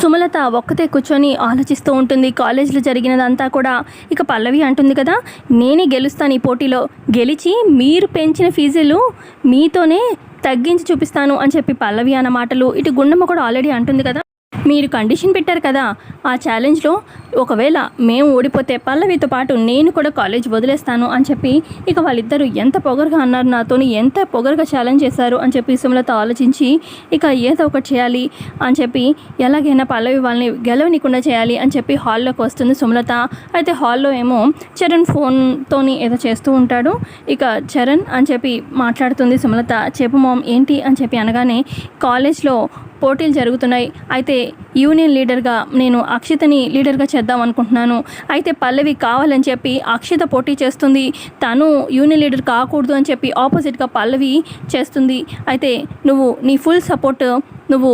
సుమలత ఒక్కతే కూర్చొని ఆలోచిస్తూ ఉంటుంది. కాలేజీలో జరిగినదంతా కూడా ఇక పల్లవి అంటుంది కదా. నేనే గెలుస్తాను ఈ పోటీలో. గెలిచి మీరు పెంచిన ఫీజులు మీతోనే తగ్గించి చూపిస్తాను అని చెప్పి పల్లవి అన్న మాటలు ఇటు గుండమ్మ కూడా ఆల్రెడీ అంటుంది కదా. మీరు కండిషన్ పెట్టారు కదా ఆ ఛాలెంజ్లో ఒకవేళ మేము ఓడిపోతే పల్లవితో పాటు నేను కూడా కాలేజ్ వదిలేస్తాను అని చెప్పి ఇక వాళ్ళిద్దరూ ఎంత పొగరుగా అన్నారు నాతోని ఎంత పొగరుగా ఛాలెంజ్ చేశారు అని చెప్పి సుమలత ఆలోచించి ఇక ఏదో ఒకటి చేయాలి అని చెప్పి ఎలాగైనా పల్లవి వాళ్ళని గెలవనికుండా చేయాలి అని చెప్పి హాల్లోకి వస్తుంది సుమలత. అయితే హాల్లో ఏమో చరణ్ ఫోన్తోని ఏదో చేస్తూ ఉంటాడు. ఇక చరణ్ అని చెప్పి మాట్లాడుతుంది సుమలత. చెప్పు మామ్ ఏంటి అని చెప్పి అనగానే కాలేజ్లో పోటీలు జరుగుతున్నాయి. అయితే యూనియన్ లీడర్గా నేను అక్షితని లీడర్గా చేద్దాం అనుకుంటున్నాను. అయితే పల్లవి కావాలని చెప్పి అక్షిత పోటీ చేస్తుంది. తను యూనియన్ లీడర్ కాకూడదు అని చెప్పి ఆపోజిట్గా పల్లవి చేస్తుంది. అయితే నువ్వు నీ ఫుల్ సపోర్ట్ నువ్వు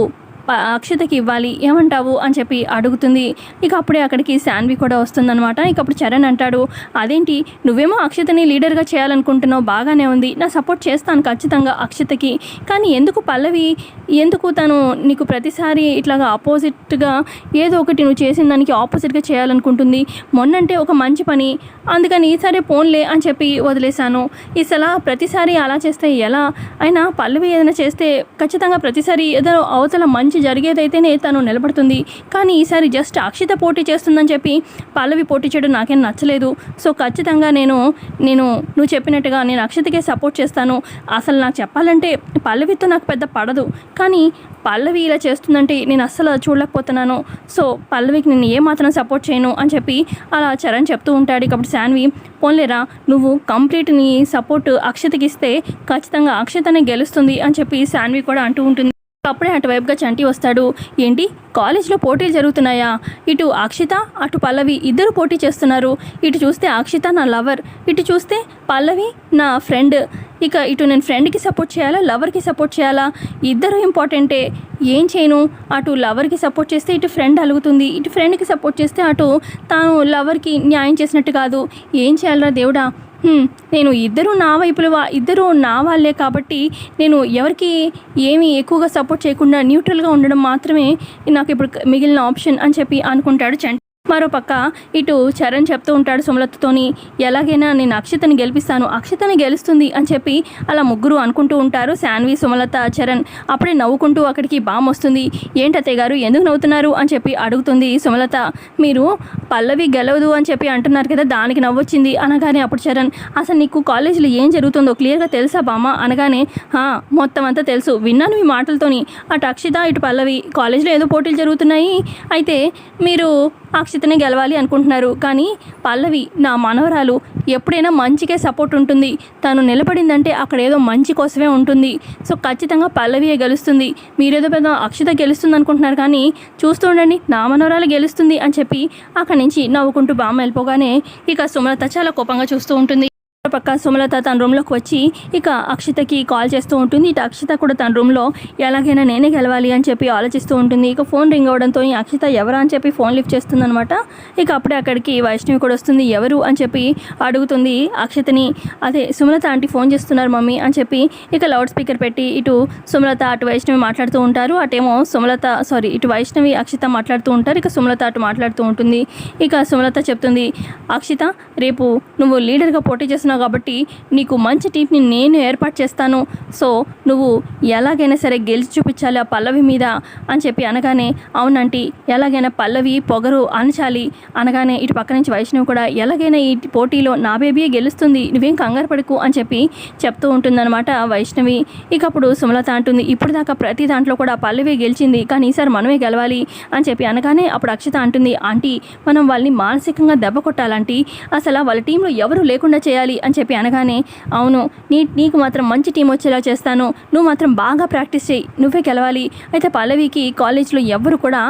అక్షతకి ఇవ్వాలి ఏమంటావు అని చెప్పి అడుగుతుంది. ఇక అప్పుడే అక్కడికి శాన్వి కూడా వస్తుందన్నమాట. ఇక అప్పుడు చరణ్ అంటాడు అదేంటి నువ్వేమో అక్షతని లీడర్గా చేయాలనుకుంటున్నావు బాగానే ఉంది. నా సపోర్ట్ చేస్తాను ఖచ్చితంగా అక్షతకి. కానీ ఎందుకు పల్లవి? ఎందుకు తను నీకు ప్రతిసారి ఇట్లాగా ఆపోజిట్గా ఏదో ఒకటి నువ్వు చేసిన దానికి ఆపోజిట్గా చేయాలనుకుంటుంది? మొన్నంటే ఒక మంచి పని. అందుకని ఈసారి పోన్లే అని చెప్పి వదిలేశాను. ఈసలా ప్రతిసారి అలా చేస్తే ఎలా? అయినా పల్లవి ఏదైనా చేస్తే ఖచ్చితంగా ప్రతిసారి ఏదో అవతల మంచి జరిగేదైతేనే తను నిలబడుతుంది. కానీ ఈసారి జస్ట్ అక్షిత పోటీ చేస్తుందని చెప్పి పల్లవి పోటీ చేయడం నాకేం నచ్చలేదు. సో ఖచ్చితంగా నేను నేను నువ్వు చెప్పినట్టుగా నేను అక్షతకే సపోర్ట్ చేస్తాను. అసలు నాకు చెప్పాలంటే పల్లవితో నాకు పెద్ద పడదు. కానీ పల్లవి ఇలా చేస్తుందంటే నేను అస్సలు చూడలేకపోతున్నాను. సో పల్లవికి నేను ఏమాత్రం సపోర్ట్ చేయను అని చెప్పి అలా చరణ్ చెప్తూ ఉంటాడు. కాబట్టి శాన్వి పోన్లేరా నువ్వు కంప్లీట్ నీ సపోర్ట్ అక్షతకి ఇస్తే ఖచ్చితంగా అక్షతనే గెలుస్తుంది అని చెప్పి శాన్వి కూడా అంటూ ఉంటుంది. అప్పుడే అటువైపుగా చంటి వస్తాడు. ఏంటి? కాలేజ్లో పోటీలు జరుగుతున్నాయా? ఇటు అక్షిత అటు పల్లవి ఇద్దరు పోటీ చేస్తున్నారు. ఇటు చూస్తే అక్షిత నా లవర్. ఇటు చూస్తే పల్లవి నా ఫ్రెండ్. ఇక ఇటు నేను ఫ్రెండ్కి సపోర్ట్ చేయాలా? లవర్కి సపోర్ట్ చేయాలా? ఇద్దరు ఇంపార్టెంటే. ఏం చేయను? అటు లవర్కి సపోర్ట్ చేస్తే ఇటు ఫ్రెండ్ అలుగుతుంది. ఇటు ఫ్రెండ్కి సపోర్ట్ చేస్తే అటు తాను లవర్కి న్యాయం చేసినట్టు కాదు. ఏం చేయాలరా దేవుడా? నేను ఇద్దరు నా వైపులు ఇద్దరు నా వాళ్ళే కాబట్టి నేను ఎవరికి ఏమీ ఎక్కువగా సపోర్ట్ చేయకుండా న్యూట్రల్గా ఉండడం మాత్రమే నాకు ఇప్పుడు మిగిలిన ఆప్షన్ అని చెప్పి అనుకుంటాడు చంటి మరోపక్క ఇటు చరణ్ చెప్తూ ఉంటాడు సుమలతతోని ఎలాగైనా నేను అక్షతని గెలిపిస్తాను అక్షతని గెలుస్తుంది అని చెప్పి అలా ముగ్గురు అనుకుంటూ ఉంటారు శాన్వి సుమలత చరణ్. అప్పుడే నవ్వుకుంటూ అక్కడికి బామ్ వస్తుంది. ఏంటత్తయ్య గారు ఎందుకు నవ్వుతున్నారు? అని చెప్పి అడుగుతుంది సుమలత. మీరు పల్లవి గెలవదు అని చెప్పి అంటున్నారు కదా దానికి నవ్వొచ్చింది అనగానే అప్పుడు చరణ్. అసలు నీకు కాలేజీలో ఏం జరుగుతుందో క్లియర్గా తెలుసా బామ్మ? అనగానే "హా, మొత్తం అంతా తెలుసు. విన్నాను మీ మాటలతోని. అటు అక్షిత ఇటు పల్లవి కాలేజీలో ఏదో పోటీలు జరుగుతున్నాయి. అయితే మీరు అక్షితనే గెలవాలి అనుకుంటున్నారు. కానీ పల్లవి నా మనవరాలు ఎప్పుడైనా మంచికే సపోర్ట్ ఉంటుంది. తను నిలబడిందంటే అక్కడ ఏదో మంచి కోసమే ఉంటుంది. సో ఖచ్చితంగా పల్లవియే గెలుస్తుంది. మీరేదో పెద్ద అక్షిత గెలుస్తుంది అనుకుంటున్నారు. కానీ చూస్తూ ఉండండి నా మనవరాలు గెలుస్తుంది అని చెప్పి అక్కడి నుంచి నవ్వుకుంటూ బామ్మ వెళ్ళిపోగానే ఇక సుమలత చాలా కోపంగా చూస్తూ ఉంటుంది. పక్క సుమలత తన రూమ్లోకి వచ్చి ఇక అక్షితకి కాల్ చేస్తూ ఉంటుంది. ఇటు అక్షిత కూడా తన రూమ్లో ఎలాగైనా నేనే గెలవాలి అని చెప్పి ఆలోచిస్తూ ఉంటుంది. ఇక ఫోన్ రింగ్ అవడంతో ఈ అక్షిత ఎవరా అని చెప్పి ఫోన్ లిఫ్ట్ చేస్తుందనమాట ఇక అప్పుడే అక్కడికి వైష్ణవి కూడా వస్తుంది. ఎవరు? అని చెప్పి అడుగుతుంది అక్షితని. అదే సుమలత ఆంటీ ఫోన్ చేస్తున్నారు మమ్మీ అని చెప్పి ఇక లౌడ్ స్పీకర్ పెట్టి ఇటు సుమలత అటు వైష్ణవి మాట్లాడుతూ ఉంటారు. అటేమో సుమలత సారీ ఇటు వైష్ణవి అక్షిత మాట్లాడుతూ ఉంటారు. ఇక సుమలత అటు మాట్లాడుతూ ఉంటుంది. ఇక సుమలత చెప్తుంది అక్షిత రేపు నువ్వు లీడర్గా పోటీ చేస్తున్నావు కాబట్టి నీకు మంచి టీంని నేను ఏర్పాటు చేస్తాను. సో నువ్వు ఎలాగైనా సరే గెలిచి చూపించాలి ఆ పల్లవి మీద అని చెప్పి అనగానే అవునంటీ ఎలాగైనా పల్లవి పొగరు అనచాలి అనగానే ఇటు పక్క నుంచి వైష్ణవి కూడా ఎలాగైనా ఈ పోటీలో నా బేబీయే గెలుస్తుంది నువ్వేం కంగారు పడకు అని చెప్పి చెప్తూ ఉంటుందన్నమాట వైష్ణవి. ఇక అప్పుడు సుమలత అంటుంది ఇప్పుడు దాకా ప్రతి దాంట్లో కూడా పల్లవి గెలిచింది కానీ ఈసారి మనమే గెలవాలి అని చెప్పి అనగానే అప్పుడు అక్షిత అంటుంది ఆంటీ మనం వాళ్ళని మానసికంగా దెబ్బ కొట్టాలంటే. అసలు వాళ్ళ టీంలో ఎవరు లేకుండా చేయాలి? అని చెప్పి అనగానే అవును నీ నీకు మాత్రం మంచి టీం వచ్చేలా చేస్తాను. నువ్వు మాత్రం బాగా ప్రాక్టీస్ చేయి. నువ్వే గెలవాలి. అయితే పల్లవికి కాలేజ్లో ఎవరు కూడా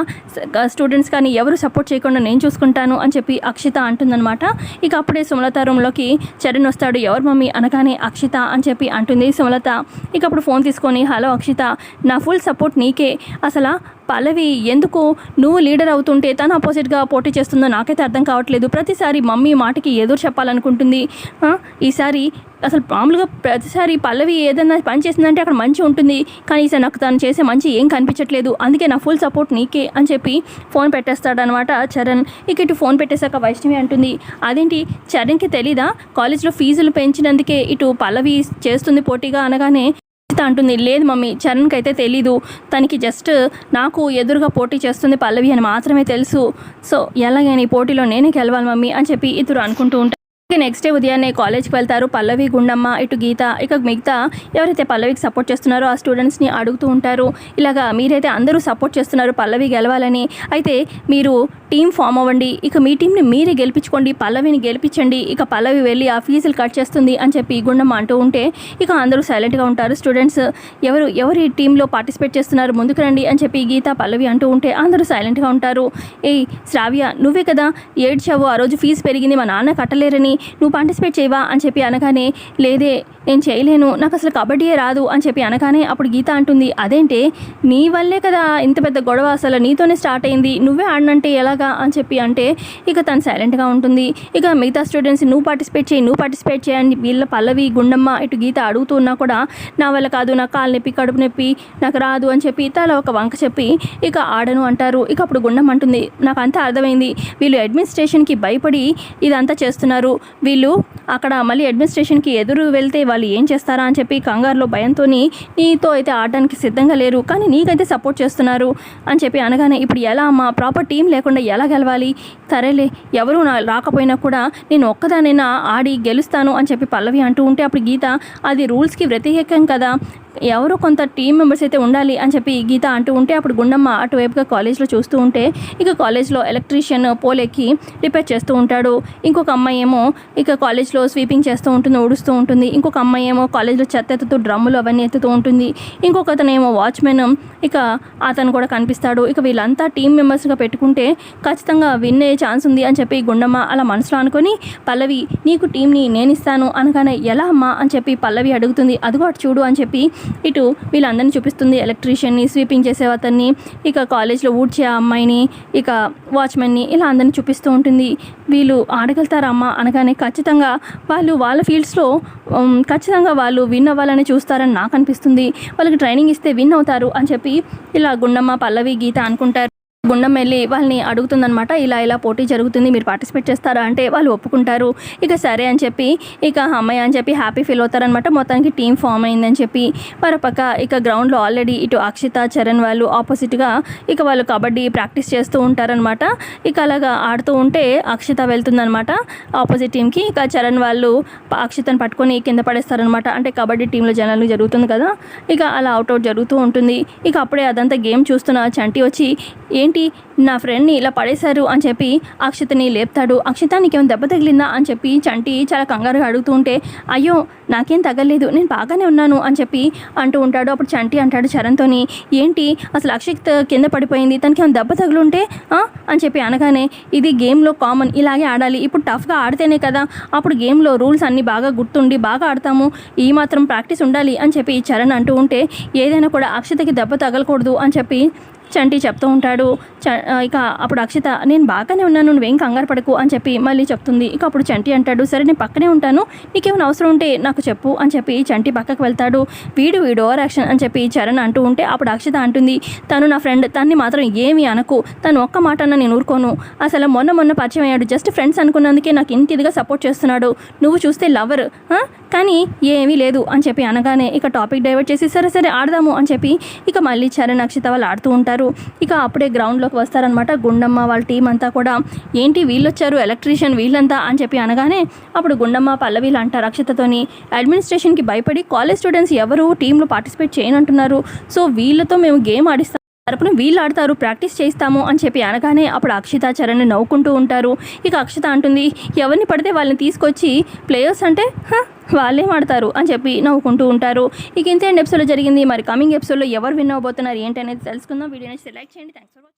స్టూడెంట్స్ కానీ ఎవరు సపోర్ట్ చేయకుండా నేను చూసుకుంటాను అని చెప్పి అక్షిత అంటుందన్నమాట. ఇక అప్పుడే సుమలత రూమ్లోకి చరణ్ వస్తాడు. ఎవరు మమ్మీ? అనగానే అక్షిత అని చెప్పి అంటుంది సుమలత. ఇక అప్పుడు ఫోన్ తీసుకొని హలో అక్షిత నా ఫుల్ సపోర్ట్ నీకే. అసలు పల్లవి ఎందుకు? నువ్వు లీడర్ అవుతుంటే తను ఆపోజిట్గా పోటీ చేస్తుందో నాకైతే అర్థం కావట్లేదు. ప్రతిసారి మమ్మీ మాటకి ఎదురు చెప్పాలనుకుంటుంది. ఈసారి అసలు మామూలుగా ప్రతిసారి పల్లవి ఏదైనా పని చేసిందంటే అక్కడ మంచి ఉంటుంది. కానీ ఈసారి నాకు తను చేసే మంచి ఏం కనిపించట్లేదు. అందుకే నా ఫుల్ సపోర్ట్ నీకే అని చెప్పి ఫోన్ పెట్టేస్తాడనమాట చరణ్. ఇక ఇటు ఫోన్ పెట్టేశాక వైష్ణవి అంటుంది అదేంటి? చరణ్కి తెలీదా? కాలేజ్లో ఫీజులు పెంచినందుకే ఇటు పల్లవి చేస్తుంది పోటీగా అనగానే అంటుంది. లేదు మమ్మీ చరణ్కి అయితే తెలీదు. తనకి జస్ట్ నాకు ఎదురుగా పోటీ చేస్తుంది పల్లవి అని మాత్రమే తెలుసు. సో ఎలాగైనా ఈ పోటీలో నేనే గెలవాలి మమ్మీ అని చెప్పి ఇద్దరు అనుకుంటూ ఉంటారు నెక్స్ట్ డే ఉదయాన్నే కాలేజ్కి వెళ్తారు పల్లవి గుండమ్మ ఇటు గీత. ఇక మిగతా ఎవరైతే పల్లవికి సపోర్ట్ చేస్తున్నారో ఆ స్టూడెంట్స్ని అడుగుతూ ఉంటారు. ఇలాగా మీరైతే అందరూ సపోర్ట్ చేస్తున్నారు పల్లవి గెలవాలని. అయితే మీరు టీం ఫామ్ అవ్వండి. ఇక మీ టీంని మీరే గెలిపించుకోండి. పల్లవిని గెలిపించండి. ఇక పల్లవి వెళ్ళి ఆ ఫీజులు కట్ చేస్తుంది అని చెప్పి గుండమ్మ అంటూ ఉంటే ఇక అందరూ సైలెంట్గా ఉంటారు. స్టూడెంట్స్ ఎవరు ఎవరి టీంలో పార్టిసిపేట్ చేస్తున్నారు? ముందుకు రండి అని చెప్పి గీత పల్లవి అంటూ ఉంటే అందరూ సైలెంట్గా ఉంటారు. ఏయ్ శ్రావ్య నువ్వే కదా ఏడ్చావు. ఆ రోజు ఫీజు పెరిగింది. మా నాన్న కట్టలేరని. నువ్వు పార్టిసిపేట్ చేయవా అని చెప్పి అనగానే లేదే నేను చేయలేను నాకు అసలు కబడ్డీయే రాదు అని చెప్పి అనగానే అప్పుడు గీత అంటుంది అదేంటే నీ వల్లే కదా ఇంత పెద్ద గొడవ అసలు నీతోనే స్టార్ట్ అయింది నువ్వే ఆడనంటే ఎలాగా? అని చెప్పి అంటే ఇక తను సైలెంట్గా ఉంటుంది. ఇక మిగతా స్టూడెంట్స్ నువ్వు పార్టిసిపేట్ చేయి నువ్వు పార్టిసిపేట్ చేయని వీళ్ళ పల్లవి గుండమ్మ ఇటు గీత అడుగుతున్నా కూడా నా వల్ల కాదు నా కాలు నొప్పి కడుపు నొప్పి నాకు రాదు అని చెప్పి తల ఒక వంక చెప్పి ఇక ఆడను అంటారు. ఇక అప్పుడు గుండమ్మ అంటుంది నాకు అంతా అర్థమైంది వీళ్ళు అడ్మినిస్ట్రేషన్కి భయపడి ఇదంతా చేస్తున్నారు వీళ్ళు అక్కడ మళ్ళీ అడ్మినిస్ట్రేషన్కి ఎదురు వెళ్తే వాళ్ళు ఏం చేస్తారా అని చెప్పి కంగారులో భయంతో నీతో అయితే ఆడడానికి సిద్ధంగా లేరు. కానీ నీకైతే సపోర్ట్ చేస్తున్నారు అని చెప్పి అనగానే ఇప్పుడు ఎలా అమ్మా ప్రాపర్ టీం లేకుండా ఎలా గెలవాలి? సరేలే ఎవరు నా రాకపోయినా కూడా నేను ఒక్కదానైనా ఆడి గెలుస్తాను అని చెప్పి పల్లవి అంటూ ఉంటే అప్పుడు గీత అది రూల్స్కి వ్యతిరేకం కదా ఎవరో కొంత టీం మెంబర్స్ అయితే ఉండాలి అని చెప్పి గీత అంటూ ఉంటే అప్పుడు గుండమ్మ అటువైపుగా కాలేజ్లో చూస్తూ ఉంటే ఇక కాలేజ్లో ఎలక్ట్రీషియన్ పోలెక్కి రిపేర్ చేస్తూ ఉంటాడు. ఇంకొక అమ్మాయి ఏమో ఇక కాలేజ్లో స్వీపింగ్ చేస్తూ ఉంటుంది ఊడుస్తూ ఉంటుంది. ఇంకొక అమ్మాయి ఏమో కాలేజ్లో చెత్త ఎత్తుతూ డ్రమ్ములు అవన్నీ ఎత్తుతూ ఉంటుంది. ఇంకొక అతను ఏమో వాచ్మెన్ ఇక అతను కూడా కనిపిస్తాడు. ఇక వీళ్ళంతా టీం మెంబర్స్గా పెట్టుకుంటే ఖచ్చితంగా విన్ అయ్యే ఛాన్స్ ఉంది అని చెప్పి గుండమ్మ అలా మనసులో అనుకొని పల్లవి నీకు టీంని నేను ఇస్తాను అనగానే ఎలా అమ్మా? అని చెప్పి పల్లవి అడుగుతుంది. అదిగో అటు చూడు అని చెప్పి ఇటు వీళ్ళందరినీ చూపిస్తుంది ఎలక్ట్రీషియన్ని స్వీపింగ్ చేసే అతన్ని ఇక కాలేజ్లో ఊడ్చే అమ్మాయిని ఇక వాచ్మెన్ని ఇలా అందరినీ చూపిస్తూ ఉంటుంది. వీళ్ళు ఆడగలుగుతారా అమ్మ అనగానే ఖచ్చితంగా వాళ్ళు వాళ్ళ ఫీల్డ్స్లో ఖచ్చితంగా వాళ్ళు విన్ అవ్వాలని చూస్తారని నాకు అనిపిస్తుంది. వాళ్ళకి ట్రైనింగ్ ఇస్తే విన్ అవుతారు అని చెప్పి ఇలా గుండమ్మ పల్లవి గీత అనుకుంటారు. గుండం వెళ్ళి వాళ్ళని అడుగుతుందనమాట ఇలా ఇలా పోటీ జరుగుతుంది మీరు పార్టిసిపేట్ చేస్తారా? అంటే వాళ్ళు ఒప్పుకుంటారు. ఇక సరే అని చెప్పి ఇక అమ్మాయి అని చెప్పి హ్యాపీ ఫీల్ అవుతారనమాట మొత్తానికి టీం ఫామ్ అయిందని చెప్పి మరోపక్క ఇక గ్రౌండ్లో ఆల్రెడీ ఇటు అక్షిత చరణ్ వాళ్ళు ఆపోజిట్గా ఇక వాళ్ళు కబడ్డీ ప్రాక్టీస్ చేస్తూ ఉంటారనమాట ఇక అలాగా ఆడుతూ ఉంటే అక్షిత వెళ్తుందనమాట ఆపోజిట్ టీంకి. ఇక చరణ్ వాళ్ళు అక్షితను పట్టుకొని కింద పడేస్తారనమాట అంటే కబడ్డీ టీంలో జనాలు జరుగుతుంది కదా ఇక అలా అవుట్అవుట్ జరుగుతూ ఉంటుంది. ఇక అప్పుడే అదంతా గేమ్ చూస్తున్న చంటి వచ్చి ఏంటి నా ఫ్రెండ్ని ఇలా పడేశారు అని చెప్పి అక్షతని లేపుతాడు. అక్షిత నీకేమైనా దెబ్బ తగిలిందా అని చెప్పి చంటి చాలా కంగారుగా అడుగుతూ ఉంటే అయ్యో నాకేం తగలేదు నేను బాగానే ఉన్నాను అని చెప్పి అంటూ ఉంటాడు. అప్పుడు చంటి అంటాడు చరణ్తోని ఏంటి? అసలు అక్షిత్ కింద పడిపోయింది తనకి ఏమైనా దెబ్బ తగులుంటే అని చెప్పి అనగానే ఇది గేమ్లో కామన్ ఇలాగే ఆడాలి. ఇప్పుడు టఫ్గా ఆడితేనే కదా అప్పుడు గేమ్లో రూల్స్ అన్నీ బాగా గుర్తుండి బాగా ఆడతాము. ఈ మాత్రం ప్రాక్టీస్ ఉండాలి అని చెప్పి చరణ్ అంటూ ఉంటే ఏదైనా కూడా అక్షతకి దెబ్బ తగలకూడదు అని చెప్పి చంటి చెప్తూ ఉంటాడు. చ ఇక అప్పుడు అక్షిత నేను బాగానే ఉన్నాను నువ్వేం కంగారు పడకు అని చెప్పి మళ్ళీ చెప్తుంది. ఇక అప్పుడు చంటి అంటాడు సరే నేను పక్కనే ఉంటాను. నీకేమైనా అవసరం ఉంటే నాకు చెప్పు అని చెప్పి చంటి పక్కకు వెళ్తాడు. వీడు వీడు ఓవర్ యాక్షన్ అని చెప్పి చరణ్ అంటూ ఉంటే అప్పుడు అక్షిత అంటుంది తను నా ఫ్రెండ్ తన్ని మాత్రం ఏమి అనకు. తను ఒక్క మాట అన్న నేను ఊరుకోను. అసలు మొన్న మొన్న పరిచయం అయ్యాడు. జస్ట్ ఫ్రెండ్స్ అనుకున్నందుకే నాకు ఇంత ఇదిగా సపోర్ట్ చేస్తున్నాడు. నువ్వు చూస్తే లవర్ కానీ ఏమీ లేదు అని చెప్పి అనగానే ఇక టాపిక్ డైవర్ట్ చేసి సరే సరే ఆడదాము అని చెప్పి ఇక మళ్ళీ చరణ్ అక్షిత వాళ్ళు ఆడుతూ ఉంటారు. ఇక అప్పుడే గ్రౌండ్లోకి వస్తారనమాట గుండమ్మ వాళ్ళ టీం అంతా కూడా ఏంటి వీళ్ళు వచ్చారు ఎలక్ట్రీషియన్ వీళ్ళంతా? అని చెప్పి అనగానే అప్పుడు గుండమ్మ పల్లవీలు అంటారు అక్షతతోని అడ్మినిస్ట్రేషన్కి భయపడి కాలేజ్ స్టూడెంట్స్ ఎవరు టీంలో పార్టిసిపేట్ చేయనంటున్నారు. సో వీళ్ళతో మేము గేమ్ ఆడిస్తాం. తరపున వీళ్ళు ఆడతారు ప్రాక్టీస్ చేస్తాము అని చెప్పి అనగానే అప్పుడు అక్షిత చరణ్ నవ్వుకుంటూ ఉంటారు. ఇక అక్షిత అంటుంది ఎవరిని పడితే వాళ్ళని తీసుకొచ్చి ప్లేయర్స్ అంటే వాళ్ళే ఆడతారు? అని చెప్పి నవ్వుకుంటూ ఉంటారు. ఇక ఇంతే ఎపిసోడ్లో జరిగింది. మరి కమింగ్ ఎపిసోడ్లో ఎవరు విన్ అవ్వబోతున్నారు ఏంటి అనేది తెలుసుకుందాం. వీడియో నచ్చితే లైక్ చేయండి. Thanks for